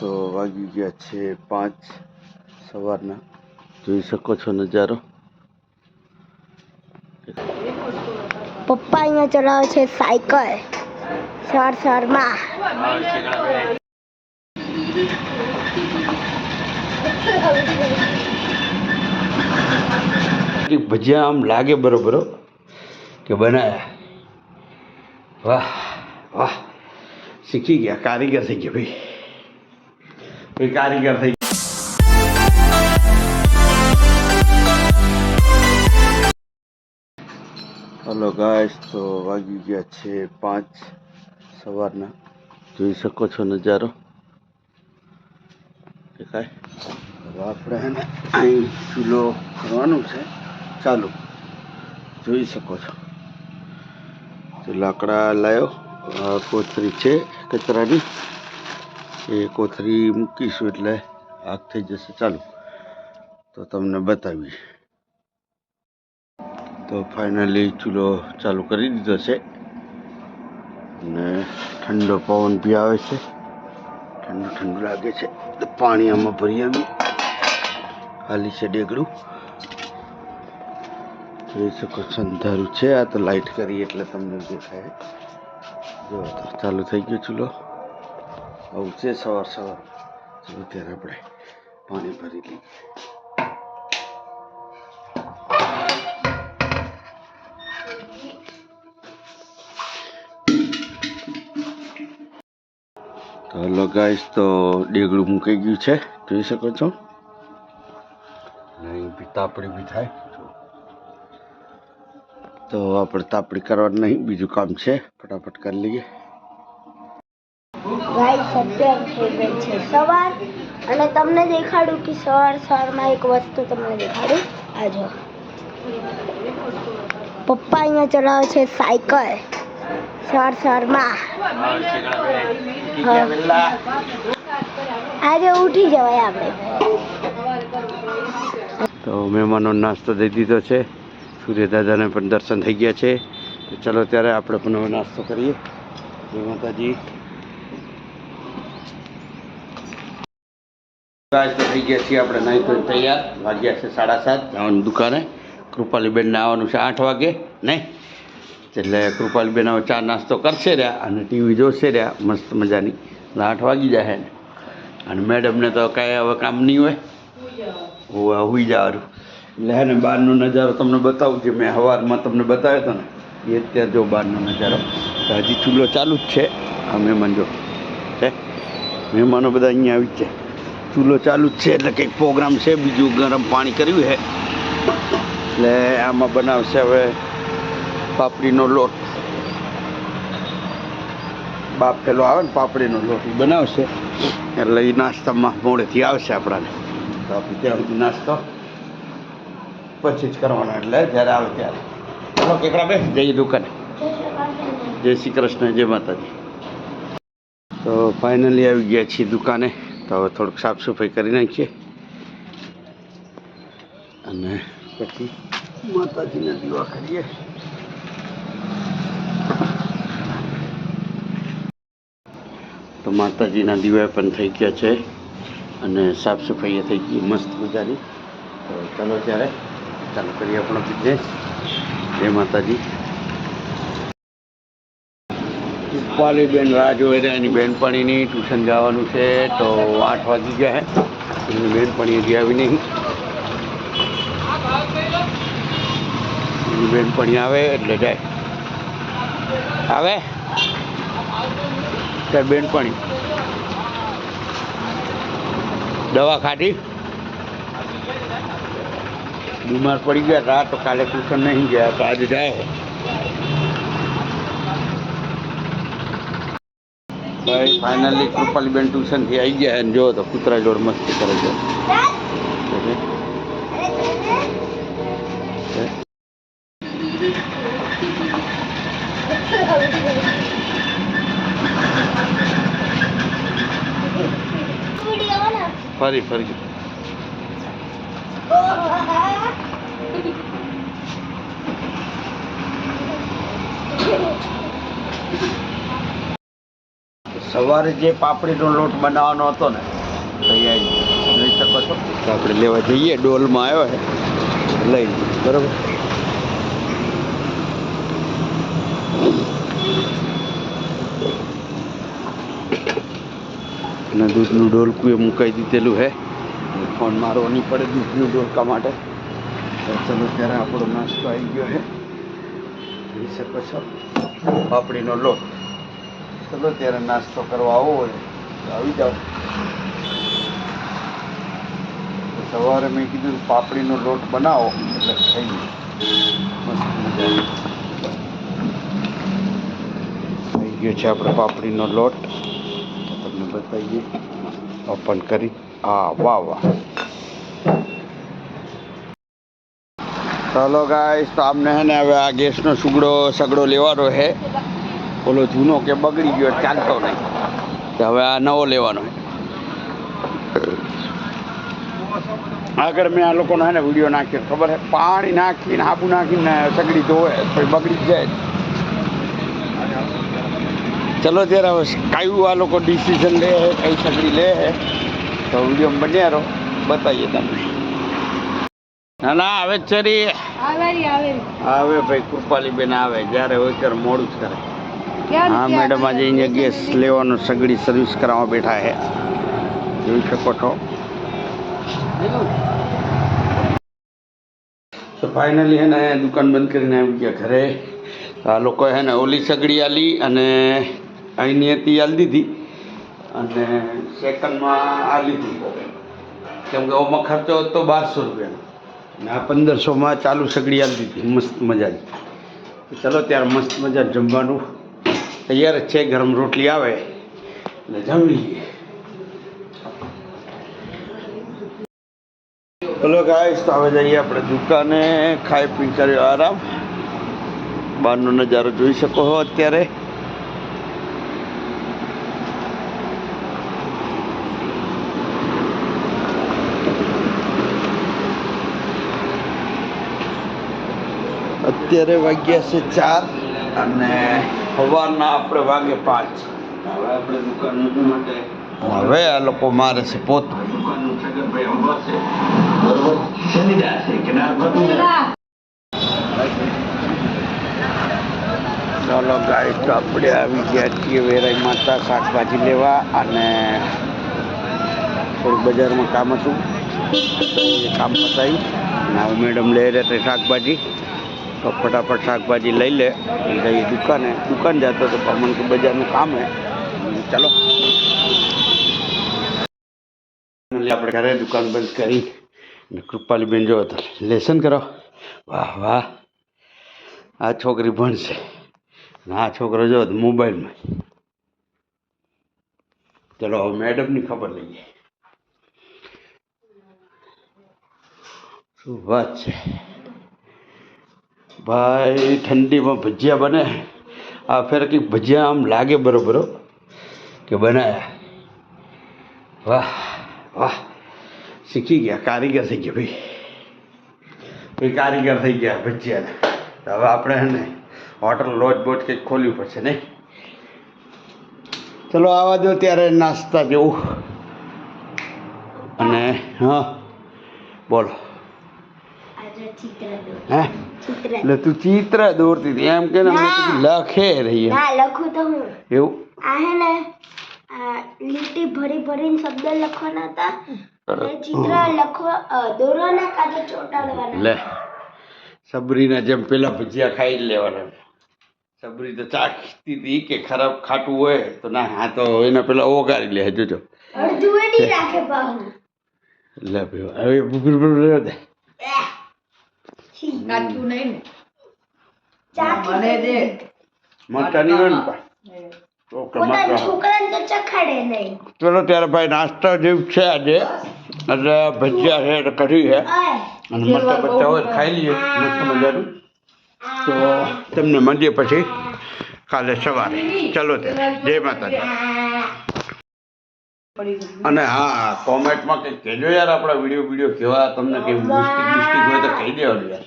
તો વાગી ગયા છે પાંચ સવારના. જોઈ શકો છો નજારો. પપ્પા અહીંયા ચલાવે છે સાયકલ. સર સરમાં ભજીયા આમ લાગે બરોબર કે બનાયા. વાહ વાહ. શીખી ગયા કારીગર થઈ ગયા ભાઈ. ભાઈ કારીગર થઈ હલો ગાઈસ તો વાગી ગયા છે પાંચ સવારના જોઈ શકો છો નજારો દેખાય હવે આપણે અહીં ચૂલો કરવાનું છે ચાલુ જોઈ શકો છો લાકડા લાવ્યો કોથળી છે કચરાની એ કોથળી મૂકીશું એટલે આગ થઈ જશે. ચાલુ, તો તમને બતાવીશ તો ફાઇનલી ચૂલો ચાલુ કરી દીધો છે. અને ઠંડો પવન બી આવે છે. ઠંડુ ઠંડુ લાગે છે. પાણી આમાં ભરી આવી ખાલી છે ડેગડું જોઈ શકો છો, અંધારું છે. આ તો લાઈટ કરી એટલે તમને દેખાય. જો ચાલુ થઈ ગયો ચૂલો. આવું છે સવાર સવાર ચલો ત્યારે આપણે પાણી ભરી લઈએ તો હલો ગાઈસ, તો ડેગડું મૂકાઈ ગયું છે. જોઈ શકો છો? અને અહીં બી તાપડી બી થાય. તો આપણે તાપડી કરવાનું નહીં, બીજું કામ છે. ફટાફટ કરી લઈએ. ગાઈસ, અત્યારે થઈ છે સવાર. અને તમને દેખાડું કે સવાર સવારમાં એક વસ્તુ તમને દેખાડું. આ પપ્પા અહીંયા ચલાવે છે સાયકલ. સવાર સવારમાં. આજે ઉઠી જવાય આપણે. તો મહેમાનો નાસ્તો દઈ દીધો છે. સૂર્યદાદાને પણ દર્શન થઈ ગયા છે. ચલો ત્યારે આપણે પણ નાસ્તો કરીએ. જય ગાય તો થઈ ગયા છીએ આપણે નહીં તો તૈયાર. વાગ્યા છે સાડા સાત. જવાની દુકાને. કૃપાલીબેનને આવવાનું છે આઠ વાગે, નહીં? એટલે કૃપાલીબેન હવે ચા નાસ્તો કરશે રહ્યા અને ટીવી જોશે રહ્યા. મસ્ત મજાની. એટલે આઠ વાગી જાય ને. અને મેડમને તો કાંઈ હવે કામ નહીં હોય. હોવા, હુઈ જવાનું. એટલે હે ને, બહારનો નજારો તમને બતાવું જે મેં સવારમાં તમને બતાવ્યો હતો ને, એ અત્યારે જો બહારનો નજારો. હજી ચૂલો ચાલુ જ છે. આ મહેમાન જો. છે મહેમાનો બધા અહીંયા આવી જ છે. ચૂલો ચાલુ જ છે એટલે કંઈક પ્રોગ્રામ છે, બીજું ગરમ પાણી કર્યું છે. એટલે આમાં બનાવશે હવે પાપડીનો લોટ. બાફેલો આવે ને પાપડીનો લોટ એ બનાવશે. એટલે એ નાસ્તામાં મોડેથી આવશે આપણાને. તો આપણે ત્યાં સુધી નાસ્તો પછી જ કરવાનો, એટલે જ્યારે આવે ત્યારે. ચલો કેકડા બેસ જઈએ દુકાને જય શ્રી કૃષ્ણ, જય માતાજી. તો ફાઇનલી આવી ગયા છીએ દુકાને. તો હવે થોડુંક સાફ સફાઈ કરી નાખીએ. અને પછી માતાજીના દીવા કરીએ. તો માતાજીના દીવા પણ થઈ ગયા છે અને સાફ સફાઈ થઈ ગઈ મસ્ત મજાની. તો ચાલો ત્યારે ચાલુ કરીએ આપણો બિઝનેસ જય માતાજી. બેન રાહ જોઈ રહ્યા એની બેનપણીની ટ્યુશન જવાનું છે તો આઠ વાગી ગયા છે એની બેનપણી હજી આવી નહીં. એની બેનપણી આવે એટલે જાય. આવે? ત્યારે બેનપણી. દવા ખાધી? બીમાર પડી ગયા હતા તો કાલે ટ્યુશન નહીં ગયા, તો આજે જાય ભાઈ ફાઇનલી કૃપાલીબેન ટ્યુશનથી આવી ગયા અને જો તો કૂતરા જોડ મસ્તી કરે છે. ફરી ફરી. સવારે જે પાપડીનો લોટ બનાવવાનો હતો ને તૈયારી લઈ શકો છો. આપણે લેવા જઈએ, ડોલમાં આવ્યો છે. લઈ બરાબર? અને દૂધનું ડોલકું એ મુકાઈ દીધેલું છે. ફોન મારો નહીં પડે દૂધનું ડોલકા માટે. ચલો ત્યારે આપણો નાસ્તો આવી ગયો હે જોઈ શકો છો. પાપડીનો લોટ. ચલો ત્યારે નાસ્તો કરવા આવો હોય તો આવી જાઓ. સવારે મેં કીધું પાપડીનો લોટ બનાવો, એટલે ખાઈ આવે. ગયો છે આપણે પાપડીનો લોટ. તમને બતાવીએ. ઓપન કરી. આ, વાહ વાહ. ચાલો ગાઈસ તો આમને હે ને હવે આ ગેસનો સુગડો સગડો લેવાનો છે ઓલો જૂનો કે બગડી ગયો ચાલતો નહીં. તો હવે આ નવો લેવાનો. આગળ મેં આ લોકોનો હે ને વીડિયો નાખ્યો. ખબર છે પાણી નાખીને આબુ નાખીને સગડી ધોવે પછી બગડી જાય. ચલો ત્યારે હવે કયું આ લોકો ડિસિઝન લે હે કઈ સગડી લે હે. તો વીડિયો બન્યા રહો. બતાવીએ તમને. ના ના આવે ચરી આવે ભાઈ કૃપાલી બેન આવે. જ્યારે હોય ત્યારે મોડું જ કરે. હા મેડમ આજે અહીંયા ગેસ લેવાનો સગડી સર્વિસ કરાવવા બેઠા છે. જોઈ શકો છો. તો ફાઇનલી એને દુકાન બંધ કરીને આવી ગયા ઘરે. તો આ લોકોએ હે ને ઓલી સગડી આલી અને અહીંની હતી આલી દીધી. અને સેકન્ડમાં આ લીધી. કેમ કે ઓમાં ખર્ચો હતો બારસો રૂપિયાનો. અને આ પંદરસોમાં ચાલુ સગડી આલી દીધી. મસ્ત મજા તો ચલો ત્યારે મસ્ત મજા જમવાનું. તૈયાર જ છે, ગરમ રોટલી આવે. એટલે જમી લઈએ હલો ગાઈસ તો હવે જઈએ આપણે દુકાને. ખાઈ પી કર્યો આરામ. બહારનો નજારો જોઈ શકો છો અત્યારે. અત્યારે વાગ્યા છે ચાર. અને સવારના આપણે વાગે પાંચ. હવે આપણે દુકાન માટે હવે આ લોકો મારે છે પોતું? ચાલો ગાય તો આપણે આવી ગયા છીએ વેરાઈ માતા શાકભાજી લેવા અને થોડું બજારમાં કામ હતું. કામ પતાવી અને હવે મેડમ લઈ રહ્યા શાકભાજી. તો ફટાફટ શાકભાજી લઈ લે. જઈએ દુકાને. દુકાન જતો તો પમન કે બજારનું કામ હે. ચાલો. આપણે ઘરે દુકાન બંધ કરી. ને કૃપાલીબેન જો લેસન કરો. વાહ વાહ. આ છોકરી ભણશે આ છોકરો જો મોબાઈલમાં. ચલો, હવે મેડમની ખબર લઈએ. શું વાત છે. ભાઈ ઠંડીમાં ભજીયા બને આ ફેર કંઈક ભજીયા આમ લાગે બરોબર હો, કે બનાયા વાહ વાહ શીખી ગયા કારીગર થઈ ગયા ભાઈ ભાઈ કારીગર થઈ ગયા ભજીયાના તો હવે આપણે હે ને હોટલ લોજ બોજ કંઈક ખોલવી પડશે નહીં ચલો આવા દો ત્યારે નાસ્તા જેવું અને હા બોલો આજે ચિત્ર દોર હે ચિત્ર એટલે તું ચિત્ર દોરતી હતી એમ કે લખે રહી. લખું તો હું એવું આ હે ને લીટી ભરી ભરીને શબ્દ લખવાના હતા અને ચિત્ર લખો દોરવાના કાં તો ચોંટાડવાના લે સબરીના જેમ પેલા ભજીયા ખાઈ જ લેવાના સબરી તો ચાખતી હતી કે ખરાબ ખાટું હોય તો ના હા તો એના પેલા ઓગાળી લે જોજો અડધું રાખે લે ભાઈ હવે કાચું નહીં ને. મને દે. ચલો ત્યારે ભાઈ નાસ્તા જેવું છે આજે. એટલે ભજીયા છે એટલે કઢી છે અને મરચા બચ્ચા હોય ખાઈ લઈએ. મસ્ત મજાનું. તો તમને મળીએ પછી કાલે સવારે. ચલો ત્યારે જય માતાજી. અને હા કોમેન્ટમાં કંઈક કહેજો યાર આપણા વીડિયો વીડિયો કેવા તમને કંઈ મિસ્ટેક બિસ્ટેક હોય તો કહી દેવાનું યાર.